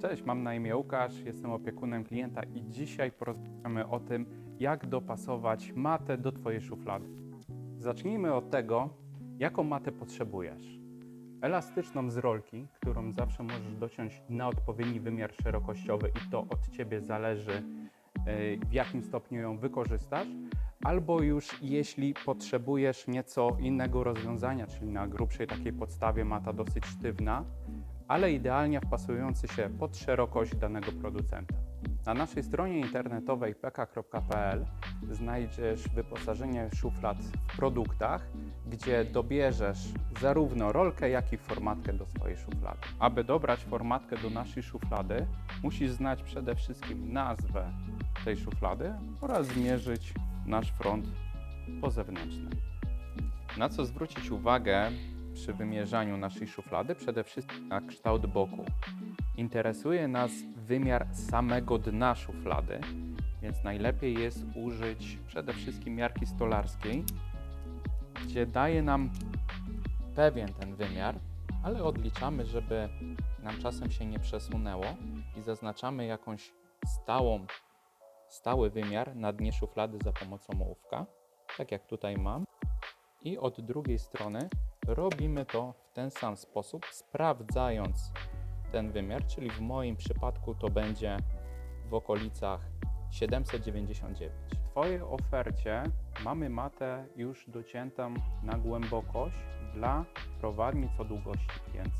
Cześć, mam na imię Łukasz, jestem opiekunem klienta i dzisiaj porozmawiamy o tym, jak dopasować matę do Twojej szuflady. Zacznijmy od tego, jaką matę potrzebujesz. Elastyczną z rolki, którą zawsze możesz dociąć na odpowiedni wymiar szerokościowy i to od Ciebie zależy, e, w jakim stopniu ją wykorzystasz, albo już jeśli potrzebujesz nieco innego rozwiązania, czyli na grubszej takiej podstawie mata dosyć sztywna, ale idealnie wpasujący się pod szerokość danego producenta. Na naszej stronie internetowej pk.pl znajdziesz wyposażenie szuflad w produktach, gdzie dobierzesz zarówno rolkę, jak i formatkę do swojej szuflady. Aby dobrać formatkę do naszej szuflady, musisz znać przede wszystkim nazwę tej szuflady oraz zmierzyć nasz front pozewnętrzny. Na co zwrócić uwagę przy wymierzaniu naszej szuflady? Przede wszystkim na kształt boku. Interesuje nas wymiar samego dna szuflady, więc najlepiej jest użyć przede wszystkim miarki stolarskiej, gdzie daje nam pewien ten wymiar, ale odliczamy, żeby nam czasem się nie przesunęło i zaznaczamy jakąś stałą, stały wymiar na dnie szuflady za pomocą ołówka, tak jak tutaj mam. I od drugiej strony robimy to w ten sam sposób, sprawdzając ten wymiar, czyli w moim przypadku to będzie w okolicach 799. W Twojej ofercie mamy matę już dociętą na głębokość dla prowadnic o długości 500,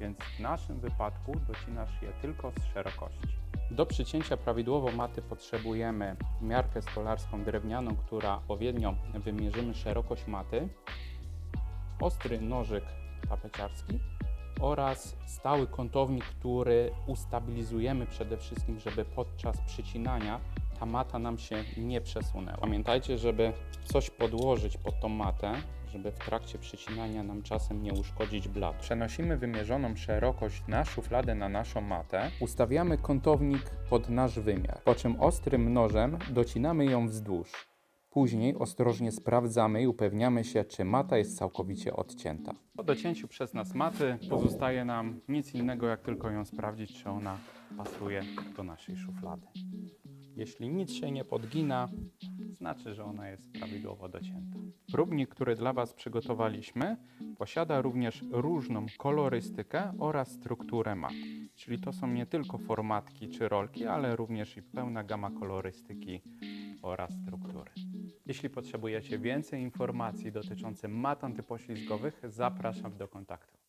więc w naszym wypadku docinasz je tylko z szerokości. Do przycięcia prawidłowo maty potrzebujemy miarkę stolarską drewnianą, która odpowiednio wymierzymy szerokość maty, ostry nożyk tapeciarski oraz stały kątownik, który ustabilizujemy przede wszystkim, żeby podczas przycinania ta mata nam się nie przesunęła. Pamiętajcie, żeby coś podłożyć pod tą matę, żeby w trakcie przycinania nam czasem nie uszkodzić blat. Przenosimy wymierzoną szerokość na szufladę na naszą matę, ustawiamy kątownik pod nasz wymiar, po czym ostrym nożem docinamy ją wzdłuż. Później ostrożnie sprawdzamy i upewniamy się, czy mata jest całkowicie odcięta. Po docięciu przez nas maty pozostaje nam nic innego, jak tylko ją sprawdzić, czy ona pasuje do naszej szuflady. Jeśli nic się nie podgina, znaczy, że ona jest prawidłowo docięta. Próbnik, który dla Was przygotowaliśmy, posiada również różną kolorystykę oraz strukturę mat. Czyli to są nie tylko formatki czy rolki, ale również i pełna gama kolorystyki oraz struktury. Jeśli potrzebujecie więcej informacji dotyczących mat antypoślizgowych, zapraszam do kontaktu.